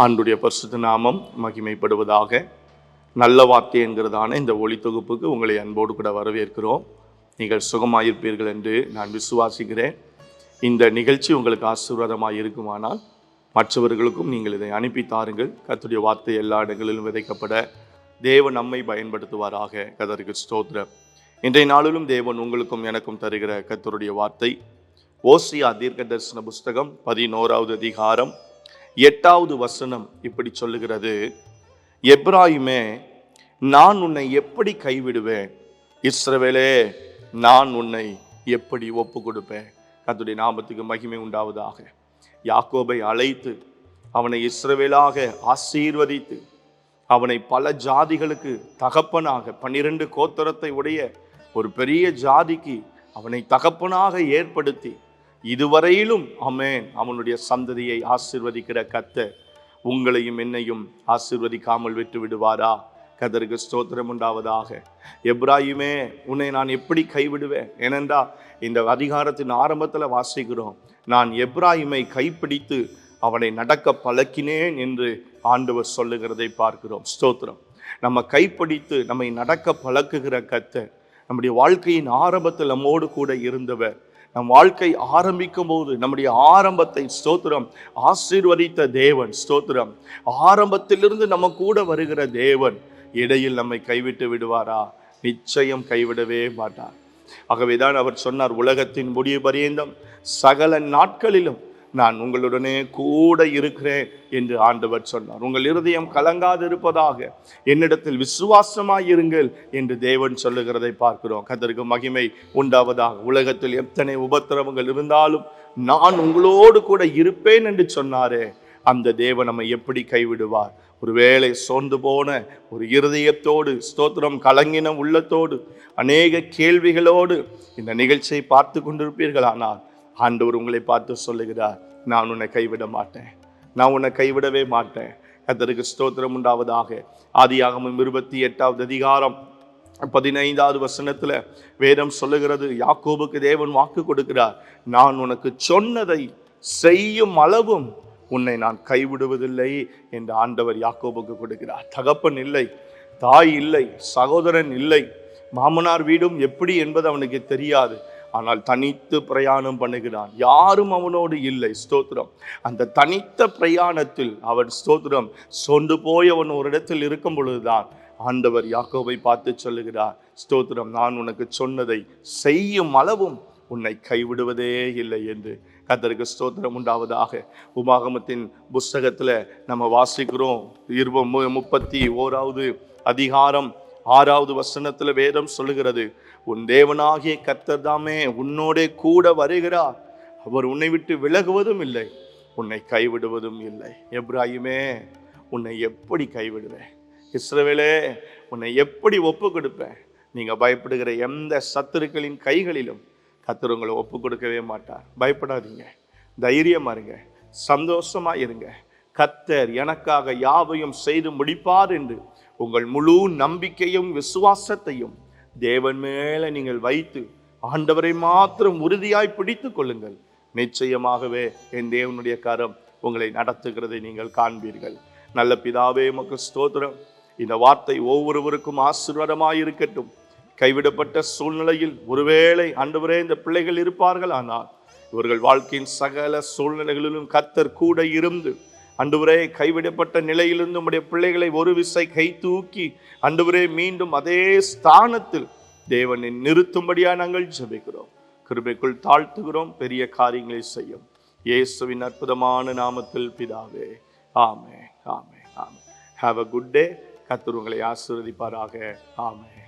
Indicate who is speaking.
Speaker 1: ஆண்டுடைய பரிசுத்த நாமம் மகிமைப்படுவதாக நல்ல வார்த்தை என்கிறதான இந்த ஒளி தொகுப்புக்கு உங்களை அன்போடு கூட வரவேற்கிறோம். நீங்கள் சுகமாயிருப்பீர்கள் என்று நான் விசுவாசிக்கிறேன். இந்த நிகழ்ச்சி உங்களுக்கு ஆசீர்வாதமாக இருக்குமானால் மற்றவர்களுக்கும் நீங்கள் இதை அனுப்பி தாருங்கள். கத்துடைய வார்த்தை எல்லா இடங்களிலும் விதைக்கப்பட தேவன் நம்மை பயன்படுத்துவாராக. கதருக்கு ஸ்தோத்திரம். இன்றைய நாளிலும் தேவன் உங்களுக்கும் எனக்கும் தருகிற கர்த்தருடைய வார்த்தை. ஓசியா தீர்க்க தரிசன புஸ்தகம் பதினோராவது அதிகாரம் எட்டாவது வசனம் இப்படி சொல்லுகிறது. எப்ராயிமே நான் உன்னை எப்படி கைவிடுவேன்? இஸ்ரவேலே நான் உன்னை எப்படி ஒப்பு கொடுப்பேன் கர்த்தருடைய நாமத்துக்கு மகிமை உண்டாவதாக. யாக்கோபை அழைத்து அவனை இஸ்ரவேலாக ஆசீர்வதித்து அவனை பல ஜாதிகளுக்கு தகப்பனாக பன்னிரண்டு கோத்தரத்தை உடைய ஒரு பெரிய ஜாதிக்கு அவனை தகப்பனாக ஏற்படுத்தி இதுவரையிலும் அமேன் அவனுடைய சந்ததியை ஆசிர்வதிக்கிற கத்த உங்களையும் என்னையும் ஆசிர்வதிக்காமல் விட்டு விடுவாரா கதருக்கு ஸ்தோத்திரம் உண்டாவதாக. எப்ராஹிமே உன்னை நான் எப்படி கைவிடுவேன்? ஏனென்றா இந்த அதிகாரத்தின் ஆரம்பத்தில் வாசிக்கிறோம். நான் எப்ராஹிமை கைப்பிடித்து அவனை நடக்க பழக்கினேன் என்று ஆண்டவர் சொல்லுகிறதை பார்க்கிறோம். ஸ்தோத்திரம். நம்ம கைப்பிடித்து நம்மை நடக்க பழக்குகிற கத்தை நம்முடைய வாழ்க்கையின் ஆரம்பத்தில் நம்மோடு கூட இருந்தவர் நம் வாழ்க்கை ஆரம்பிக்கும் போது நம்முடைய ஆரம்பத்தை ஸ்தோத்திரம். ஆசீர்வதித்த தேவன் ஸ்தோத்திரம். ஆரம்பத்திலிருந்து நம்ம கூட வருகிற தேவன் இடையில் நம்மை கைவிட்டு விடுவாரா? நிச்சயம் கைவிடவே மாட்டார். ஆகவேதான் அவர் சொன்னார் உலகத்தின் முடிவு பரியந்தம் சகல நாட்களிலும் நான் உங்களுடனே கூட இருக்கிறேன் என்று ஆண்டவர் சொன்னார். உங்கள் இருதயம் கலங்காது இருப்பதாக என்னிடத்தில் விசுவாசமாய் இருங்கள் என்று தேவன் சொல்லுகிறதை பார்க்கிறோம். கதற்கு மகிமை உண்டாவதாக. உலகத்தில் எத்தனை உபத்திரவங்கள் இருந்தாலும் நான் உங்களோடு கூட இருப்பேன் என்று சொன்னாரே. அந்த தேவன் நம்மை எப்படி கைவிடுவார்? ஒருவேளை சோர்ந்து போன ஒரு இருதயத்தோடு ஸ்தோத்திரம் கலங்கின உள்ளத்தோடு அநேக கேள்விகளோடு இந்த நிகழ்ச்சியை பார்த்து கொண்டிருப்பீர்கள் ஆனால் ஆண்டவர் உங்களை பார்த்து சொல்லுகிறார் நான் உன்னை கைவிட மாட்டேன். நான் உன்னை கைவிடவே மாட்டேன். கத்தருக்கு ஸ்தோத்திரம் உண்டாவதாக. ஆதியாகமும் இருபத்தி எட்டாவது அதிகாரம் பதினைந்தாவது வசனத்துல வேதம் சொல்லுகிறது யாக்கோபுக்கு தேவன் வாக்கு கொடுக்கிறார் நான் உனக்கு சொன்னதை செய்யும் அளவும் உன்னை நான் கைவிடுவதில்லை என்று ஆண்டவர் யாக்கோபுக்கு கொடுக்கிறார். தகப்பன் இல்லை தாய் இல்லை சகோதரன் இல்லை மாமனார் வீடும் எப்படி என்பது அவனுக்கு தெரியாது. ஆனால் தனித்து பிரயாணம் பண்ணுகிறான். யாரும் அவனோடு இல்லை. ஸ்தோத்திரம். அந்த தனித்த பிரயாணத்தில் அவன் ஸ்தோத்திரம் சொண்டு போய் அவன் ஒரு இடத்தில் இருக்கும் பொழுதுதான் ஆண்டவர் யாக்கோவை பார்த்து சொல்லுகிறார். ஸ்தோத்திரம் நான் உனக்கு சொன்னதை செய்யும் அளவும் உன்னை கைவிடுவதே இல்லை என்று. கத்தருக்கு ஸ்தோத்திரம் உண்டாவதாக. உமாகமத்தின் புஸ்தகத்தில் நம்ம வாசிக்கிறோம். இருப மு- முப்பத்தி ஓராவது அதிகாரம் ஆறாவது வசனத்தில் வேதம் சொல்லுகிறது. உன் தேவனாகிய கர்த்தர் தாமே உன்னோடே கூட வருகிறார். அவர் உன்னை விட்டு விலகுவதும் இல்லை உன்னை கைவிடுவதும் இல்லை. எப்ராஹிமே உன்னை எப்படி கைவிடுவேன்? இஸ்ரவேலே உன்னை எப்படி ஒப்பு கொடுப்பேன் நீங்கள் பயப்படுகிற எந்த சத்துருக்களின் கைகளிலும் கத்தர் உங்களை ஒப்பு கொடுக்கவே மாட்டார். பயப்படாதீங்க. தைரியமா இருங்க. சந்தோஷமா இருங்க. கத்தர் எனக்காக யாவையும் செய்து முடிப்பார் என்று உங்கள் முழு நம்பிக்கையும் விசுவாசத்தையும் தேவன் மேலே நீங்கள் வைத்து ஆண்டவரை மாத்திரம் உறுதியாய் பிடித்து கொள்ளுங்கள். நிச்சயமாகவே என் தேவனுடைய கரம் உங்களை நடத்துகிறதை நீங்கள் காண்பீர்கள். நல்ல பிதாவே மக்கள் ஸ்தோத்திரம். இந்த வார்த்தை ஒவ்வொருவருக்கும் ஆசீர்வாதமாக இருக்கட்டும். கைவிடப்பட்ட சூழ்நிலையில் ஒருவேளை ஆண்டவரே இந்த பிள்ளைகள் இருப்பார்கள் ஆனால் இவர்கள் வாழ்க்கையின் சகல சூழ்நிலைகளிலும் கத்தர் கூட இருந்து அன்றுவரே கைவிடப்பட்ட நிலையிலிருந்து உம்முடைய பிள்ளைகளை ஒரு விசை கை தூக்கி அன்றுவரே மீண்டும் அதே ஸ்தானத்தில் தேவனை நிறுத்தும்படியாக நாங்கள் ஜெபிக்கிறோம். கிருபைக்குள் தாழ்த்துகிறோம் பெரிய காரியங்களை செய்யும். இயேசுவின் அற்புதமான நாமத்தில் பிதாவே ஆமே ஆமே ஆமே ஹாவ் அ குட் டே கத்துருவங்களை உங்களை ஆசீர்வதிப்பாராக. ஆமே